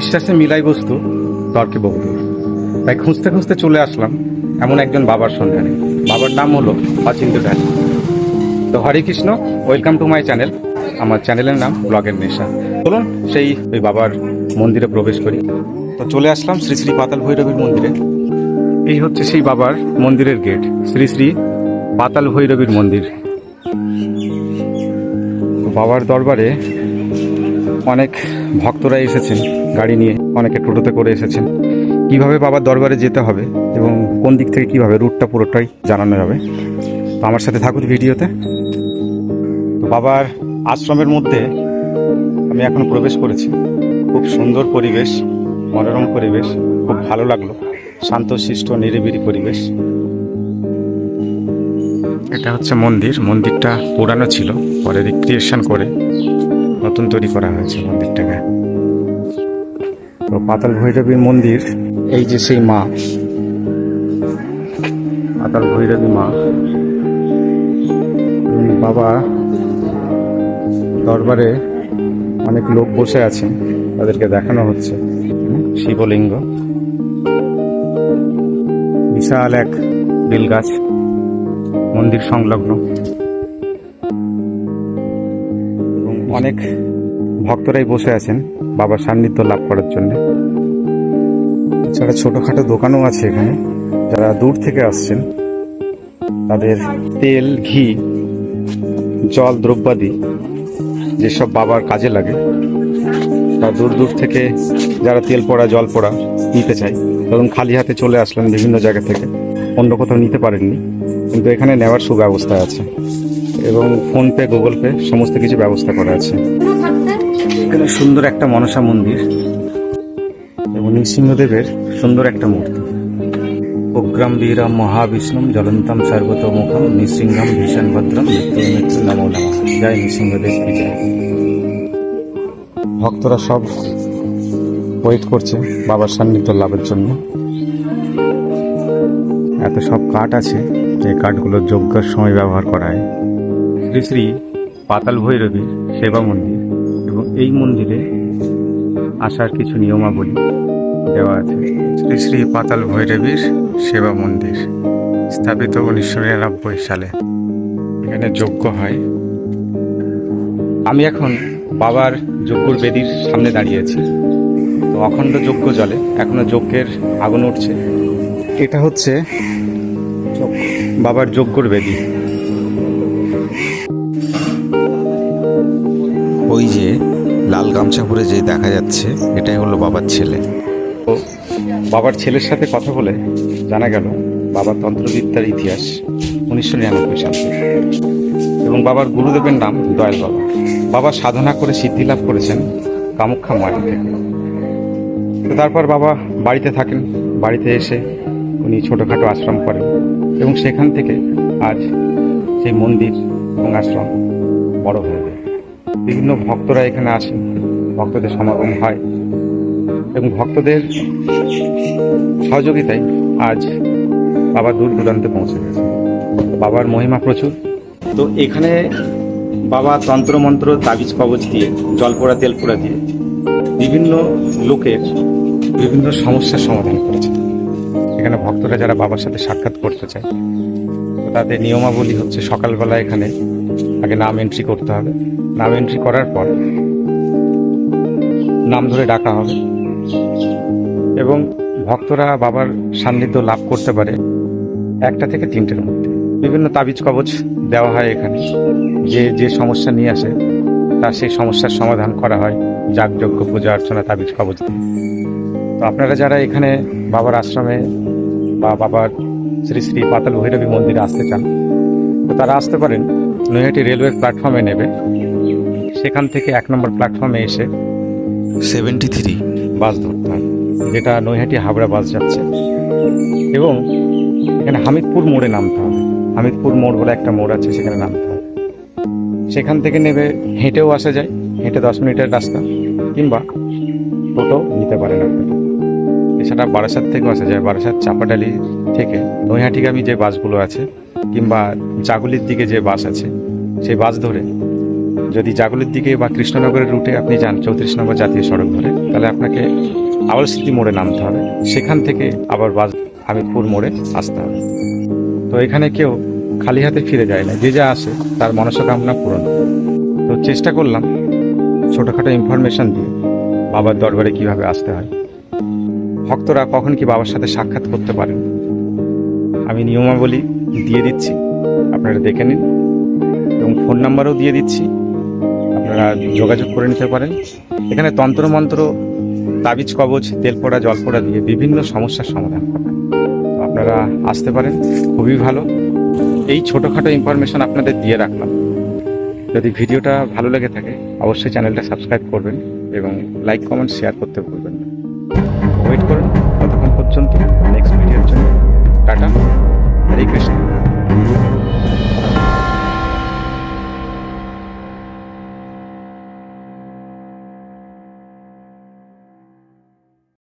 বিশ্বাসে মিলাই বস্তু, তর্কে বহুদূর। তাই খুঁজতে খুঁজতে চলে আসলাম এমন একজন বাবার সন্ধানে। বাবার নাম হলো অচিন্ত ঢালি তো Hare Krishna, welcome to my channel. আমার চ্যানেলের নাম ব্লগের নেশা। চলুন সেই ওই বাবার মন্দিরে প্রবেশ করি। তো চলে আসলাম শ্রী শ্রী পাতাল ভৈরবীর মন্দিরে। এই হচ্ছে সেই বাবার মন্দিরের গেট, শ্রী শ্রী পাতাল ভৈরবীর মন্দির। বাবার দরবারে অনেক ভক্তরা এসেছেন। গাড়ি নিয়ে অনেকে টোটোতে করে এসেছেন। কীভাবে বাবার দরবারে যেতে হবে এবং কোন দিক থেকে কীভাবে রুটটা পুরোটাই জানানো যাবে? তো আমার সাথে থাকুন ভিডিওতে। তো বাবার আশ্রমের মধ্যে আমি এখন প্রবেশ করেছি। খুব সুন্দর পরিবেশ, মনোরম পরিবেশ, খুব ভালো লাগল। শান্তশিষ্ট নিরিবিলি পরিবেশ। এটা হচ্ছে মন্দির। মন্দিরটা পুরানো ছিল, পরে রিক্রিয়েশন করে নতুন তৈরি করা হয়েছে মন্দিরটাকে। তো পাতাল ভৈরবীর মন্দির। এই যে সেই মা। পাতাল ভৈরবী মা। বাবা দরবারে অনেক লোক বসে আছেন তাদেরকে দেখানো হচ্ছে। শিবলিঙ্গ। বিশাল এক বেল গাছ মন্দির সংলগ্ন। এবং অনেক ভক্তরাই বসে আছেন বাবার সান্নিধ্য লাভ করার জন্য। এছাড়া ছোটোখাটো দোকানও আছে এখানে, যারা দূর থেকে আসছেন, তাদের তেল, ঘি, জল, দ্রব্যাদি যেসব বাবার কাজে লাগে, তা দূর দূর থেকে যারা তেল পড়া, জল পড়া নিতে চায় তখন খালি হাতে চলে আসলেন বিভিন্ন জায়গা থেকে, অন্য কোথাও নিতে পারেননি, কিন্তু এখানে নেওয়ার সুব্যবস্থা আছে, এবং ফোনপে, গুগল পে সমস্ত কিছু ব্যবস্থা করা আছে। এখানে সুন্দর একটা মনসা মন্দির এবং নৃসিংহদেবের সুন্দর একটা মূর্তি। উগ্রাম বীরাম মহাবিষ্ণুম জ্বলন্তম সর্বতোমুখম নৃসিংহম ভীষণ ভদ্রম মৃত্যু মৃত্যু নমো নম। জয় নৃসিংহদেব কি জয়। ভক্তরা সব ওয়েট করছে বাবার সান্নিধ্য লাভের জন্য। এত সব কাঠ আছে যে কাঠগুলো যজ্ঞের সময় ব্যবহার করা হয় শ্রী শ্রী পাতাল ভৈরবীর সেবা মন্দির। এবং এই মন্দিরে আসার কিছু নিয়মাবলী দেওয়া আছে। শ্রী শ্রী পাতাল ভৈরবীর সেবা মন্দির, স্থাপিত উনিশশো নিরানব্বই সালে। এখানে যজ্ঞ হয়। আমি এখন বাবার যজ্ঞর বেদির সামনে দাঁড়িয়েছি তো অখণ্ড যজ্ঞ জলে, এখনও যজ্ঞের আগুন উঠছে। এটা হচ্ছে বাবার যজ্ঞর বেদি। ওই যে লাল গামছা পরে যে দেখা যাচ্ছে, এটাই হলো বাবার ছেলে। তো বাবার ছেলের সাথে কথা বলে জানা গেল বাবার তন্ত্রবিদ্যার ইতিহাস উনিশশো নিরানব্বই সাল এবং বাবার গুরুদেবের নাম দয়াল বাবা। বাবা সাধনা করে সিদ্ধি লাভ করেছেন কামাখ্যা মায়ের থেকে। তো তারপর বাবা বাড়িতে থাকেন, বাড়িতে এসে উনি ছোটোখাটো আশ্রম করেন এবং সেখান থেকে আজ সেই মন্দির এবং আশ্রম বড় হয়ে বিভিন্ন ভক্তরা এখানে আসেন। ভক্তদের সমাগম হয়। এবং ভক্তদের সহযোগিতায় আজ বাবা দূর দূরান্তে পৌঁছে গেছে। বাবার মহিমা প্রচুর। তো এখানে বাবা তন্ত্রমন্ত্র তাবিজ কবচ দিয়ে জল পোড়া তেল পোড়া দিয়ে বিভিন্ন লোকের বিভিন্ন সমস্যার সমাধান করেছে। এখানে ভক্তরা যারা বাবার সাথে সাক্ষাৎ করতে চায় তাদের নিয়মাবলী হচ্ছে সকালবেলা এখানে আগে নাম এন্ট্রি করতে হবে। নাম এন্ট্রি করার পর নাম ধরে ডাকা হবে। এবং ভক্তরা বাবার সান্নিধ্য লাভ করতে পারে একটা থেকে তিনটের মধ্যে। বিভিন্ন তাবিজ কবচ দেওয়া হয় এখানে। যে যে সমস্যা নিয়ে আসে, তার সেই সমস্যার সমাধান করা হয়। যাগযজ্ঞ, পূজা অর্চনা, তাবিজ কবচ। তো আপনারা যারা এখানে বাবার আশ্রমে বা বাবার শ্রী শ্রী পাতাল ভৈরবী মন্দিরে আসতে চান, তো তারা আসতে পারেন। নৈহাটি রেলওয়ে প্ল্যাটফর্মে নেবে। সেখান থেকে এক নম্বর প্ল্যাটফর্মে এসে সেভেন্টি থ্রি। বাস ধরতে হয় যেটা নৈহাটি হাবড়া বাস যাচ্ছে। এবং এখানে হামিদপুর মোড়ে নামতে হবে। হামিদপুর মোড় বলে একটা মোড় আছে সেখানে নামতে হবে। সেখান থেকে নেবে হেঁটেও আসা যায় হেঁটে দশ মিনিটের রাস্তা কিংবা টোটো নিতে পারেন আপনারা এছাড়া বারাসাত থেকেও আসা যায় বারাসাত চাপাডালি থেকে নৈহাটিগামী যে বাসগুলো আছে কিংবা জাগুলির দিকে যে বাস আছে, সেই বাস ধরে। যদি জাগলের দিকে বা কৃষ্ণনগরের রুটে আপনি যান, চৌত্রিশ নম্বর জাতীয় সড়ক ধরে, তাহলে আপনাকে আবার স্মৃতি মোড়ে নামতে হবে। সেখান থেকে আবার বাস, হামিদপুর মোড়ে আসতে হবে। তো এখানে কেউ খালি হাতে ফিরে যায় না। যে যা আসে, তার মনস্কামনা পূরণ। তো চেষ্টা করলাম ছোটোখাটো ইনফরমেশন দিয়ে বাবার দরবারে কীভাবে আসতে হয়। ভক্তরা কখন কি বাবার সাথে সাক্ষাৎ করতে পারেন? আমি নিয়মাবলী দিয়ে দিচ্ছি। আপনারা দেখে নিন। এবং ফোন নাম্বারও দিয়ে দিচ্ছি। আপনারা যোগাযোগ করে নিতে পারেন। এখানে তন্ত্রমন্ত্র তাবিজ কবচ, তেল পোড়া, জল পোড়া দিয়ে বিভিন্ন সমস্যার সমাধান আপনারা আসতে পারেন। খুবই ভালো। এই ছোটোখাটো ইনফরমেশন আপনাদের দিয়ে রাখলাম। যদি ভিডিওটা ভালো লেগে থাকে, অবশ্যই চ্যানেলটা সাবস্ক্রাইব করবেন এবং লাইক কমেন্ট শেয়ার করতে ভুলবেন না। ওয়েট করুন। ততক্ষণ পর্যন্ত নেক্সট ভিডিওর জন্য